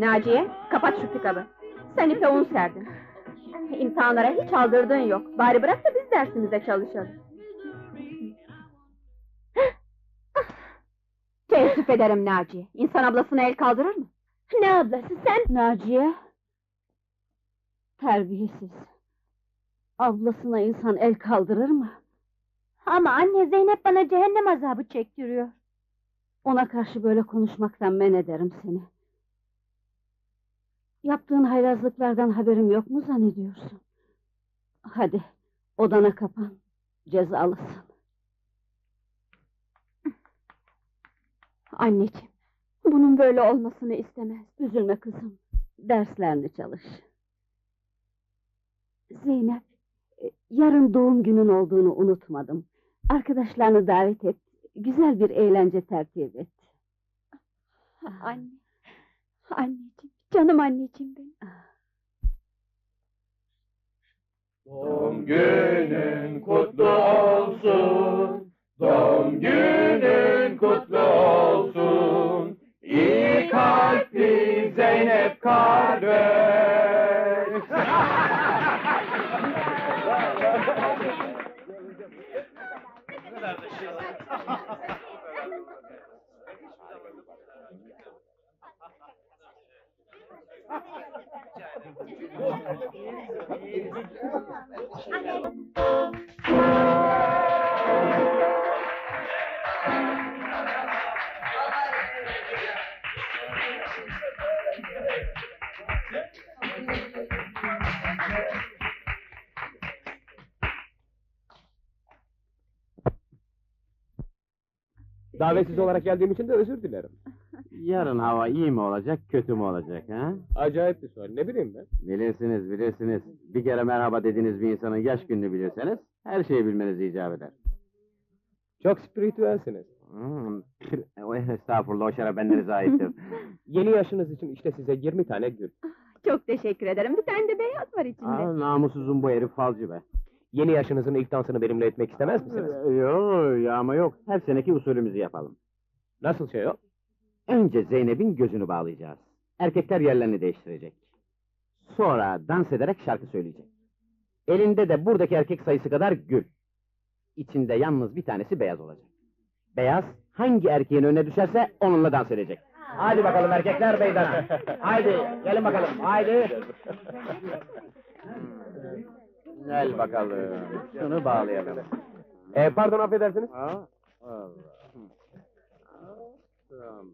Naciye, kapat şu pikabı. Sen ipe un serdin. İmtihanlara hiç aldırdığın yok. Bari bırak da biz dersimize çalışalım. Teessüf ederim Naciye. İnsan ablasına el kaldırır mı? Ne ablası sen? Naciye. Terbiyesiz. Ablasına insan el kaldırır mı? Ama anne Zeynep bana cehennem azabı çektiriyor. Ona karşı böyle konuşmaktan men ederim seni. Yaptığın haylazlıklardan haberim yok mu zannediyorsun? Hadi, odana kapan. Cezalısın. Anneciğim, bunun böyle olmasını istemez. Üzülme kızım. Derslerini çalış. Zeynep, e, yarın doğum günün olduğunu unutmadım. Arkadaşlarını davet et. Güzel bir eğlence tertip et. Anne, anneciğim, canım anneciğim benim. Doğum günün kutlu olsun. Doğum günün kutlu olsun. İyi kalpli Zeynep kardeş. Davetsiz olarak geldiğim için de özür dilerim. Yarın hava iyi mi olacak, kötü mü olacak ha? Acayip bir soru, ne bileyim ben. Bilirsiniz, bilirsiniz. Bir kere merhaba dediğiniz bir insanın yaş gününü bilirseniz, her şeyi bilmeniz icap eder. Çok spiritüelsiniz. Hmm. Estağfurullah, o şeref bendenize aittir. Yeni yaşınız için işte size 20 tane gül. Çok teşekkür ederim. Bir tane de beyaz var içinde. Aa, namussuzun bu herif falcı be. Yeni yaşınızın ilk dansını benimle etmek istemez misiniz? Ee, Yok, yağma yok. Her seneki usulümüzü yapalım. Nasıl şey o? Önce Zeynep'in gözünü bağlayacağız. Erkekler yerlerini değiştirecek. Sonra dans ederek şarkı söyleyecek. Elinde de buradaki erkek sayısı kadar gül. İçinde yalnız bir tanesi beyaz olacak. Beyaz hangi erkeğin önüne düşerse onunla dans edecek. Hadi bakalım erkekler meydana. Haydi gelin bakalım. Haydi. Gel bakalım. Şunu bağlayalım. Ee, pardon affedersiniz. Ha? Allah. Tamam.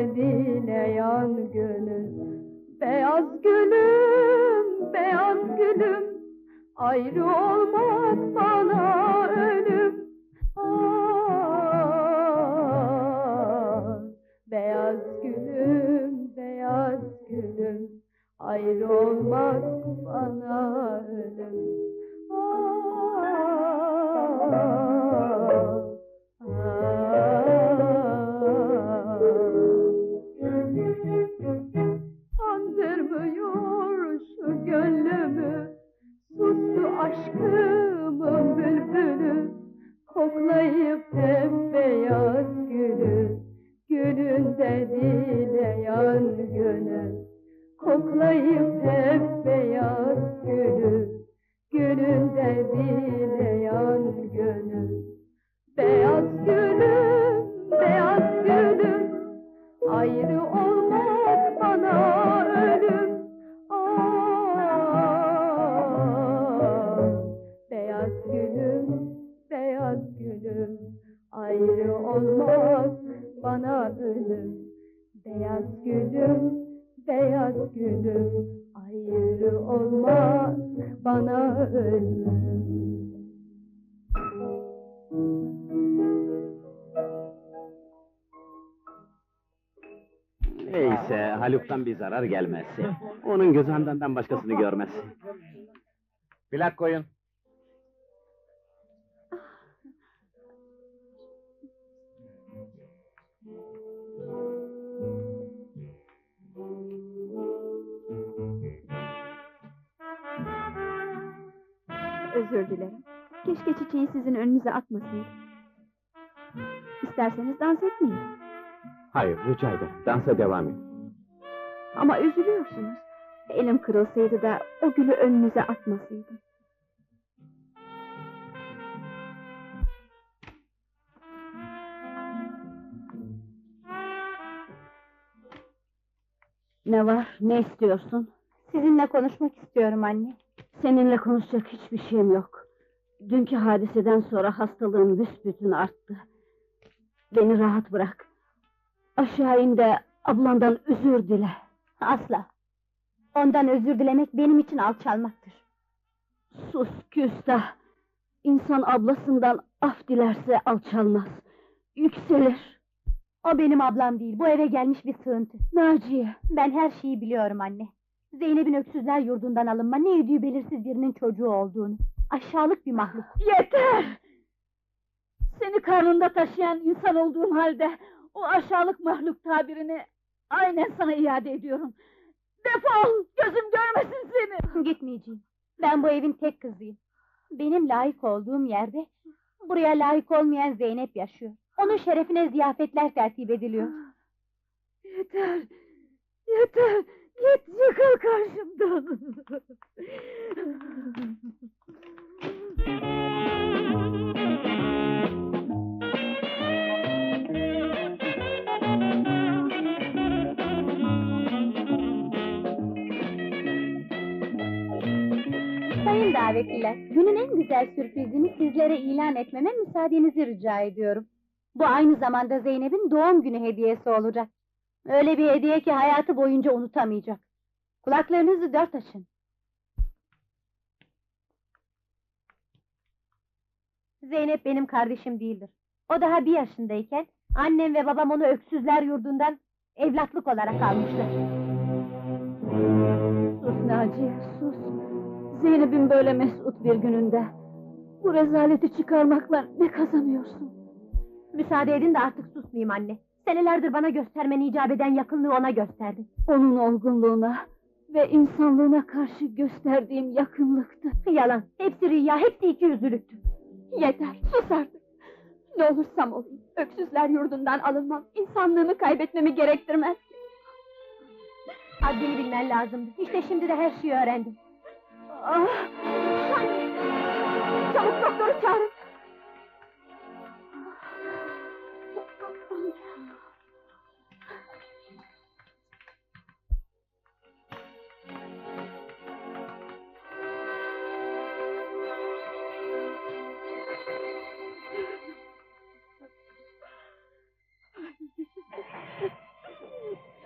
Derdiyle yan gönül Beyaz gülüm, beyaz gülüm. Ayrı olmak bana ölüm. Ah, Beyaz gülüm, beyaz gülüm. Ayrı olmak bana ölüm beyaz gülü Gülün derdiyle yan gönül. Koklayıp hep beyaz gülü Gülün derdiyle yan gönül. Beyaz gülüm, beyaz gülüm Ayrı olmak Beyaz gülüm, beyaz gülüm Ayrı olmak bana ölüm Haluk'tan bir zarar gelmez. Onun gözü Handan'dan başkasını görmez. Plak koyun. Özür dilerim. Keşke çiçeği sizin önünüze atmasaydım. İsterseniz dans etmeyin. Hayır, rica ederim. Dansa devam et. Ama üzülüyorsunuz. Elim kırılsaydı da o gülü önünüze atmasaydım. Ne var, ne istiyorsun? Sizinle konuşmak istiyorum anne. Seninle konuşacak hiçbir şeyim yok. Dünkü hadiseden sonra hastalığım büsbütün arttı. Beni rahat bırak. Aşağı in de ablandan özür dile. Asla. Ondan özür dilemek benim için alçalmaktır. Sus küstah. İnsan ablasından af dilerse alçalmaz. Yükselir. O benim ablam değil, bu eve gelmiş bir sığıntı. Naciye, Ben her şeyi biliyorum anne. Zeynep'in öksüzler yurdundan alınma, ne yediği belirsiz birinin çocuğu olduğunu. Aşağılık bir mahluk. yeter! Seni karnında taşıyan insan olduğum halde o aşağılık mahluk tabirini aynen sana iade ediyorum. Defol! Gözüm görmesin seni! Gitmeyeceğim. Ben bu evin tek kızıyım. Benim layık olduğum yerde buraya layık olmayan Zeynep yaşıyor. Onun şerefine ziyafetler tertip ediliyor. Yeter! Yeter! Git yıkıl karşımdan! Sayın davetliler, günün en güzel sürprizini sizlere ilan etmeme müsaadenizi rica ediyorum. Bu aynı zamanda Zeynep'in doğum günü hediyesi olacak. Öyle bir hediye ki hayatı boyunca unutamayacak. Kulaklarınızı dört açın. Zeynep benim kardeşim değildir. O daha bir yaşındayken annem ve babam onu öksüzler yurdundan evlatlık olarak almışlar. Sus Naciye, sus! Zeynep'in böyle mesut bir gününde. Bu rezaleti çıkarmakla ne kazanıyorsun? Müsaade edin de artık susmayayım anne. Senelerdir bana göstermen icap eden yakınlığı ona gösterdin. Onun olgunluğuna ve insanlığına karşı gösterdiğim yakınlıktı. Yalan, hepsi riya, hepsi iki yüzlülüktü. Yeter, sus artık! Ne olursam olayım, öksüzler yurdundan alınmam, insanlığımı kaybetmemi gerektirmez. Haddini bilmen lazımdı. İşte şimdi de her şeyi öğrendim. Ah! Çabuk doktoru çağırın!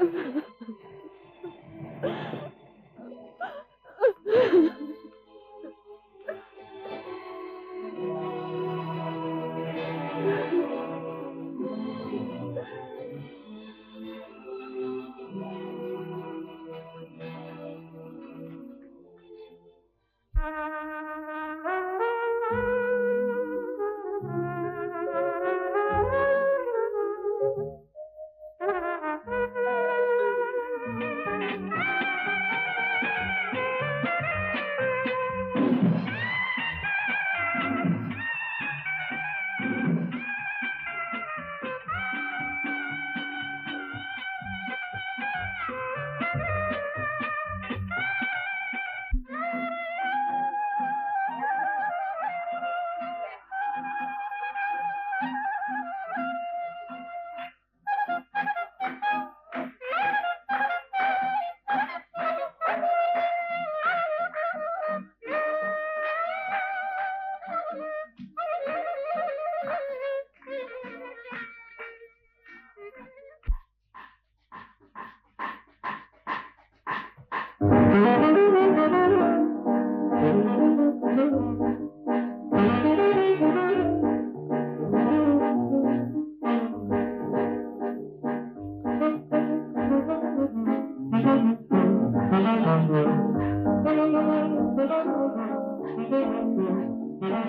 Oh,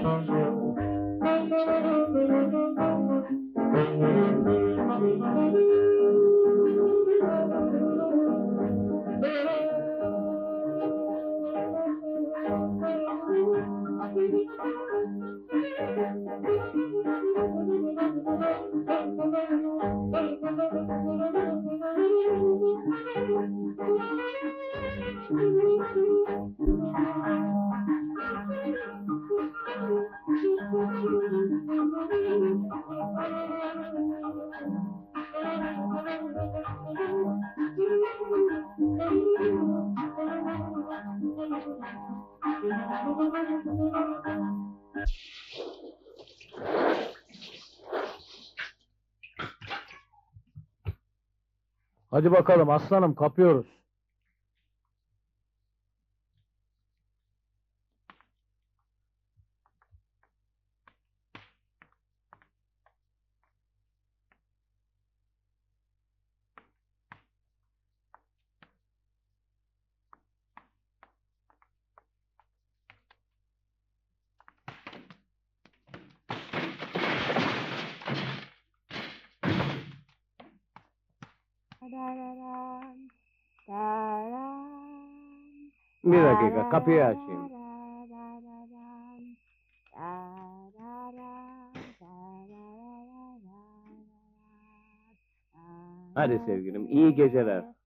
Thank you. Hadi bakalım aslanım kapıyoruz. Bir dakika kapıyı açayım. Hadi sevgilim iyi geceler.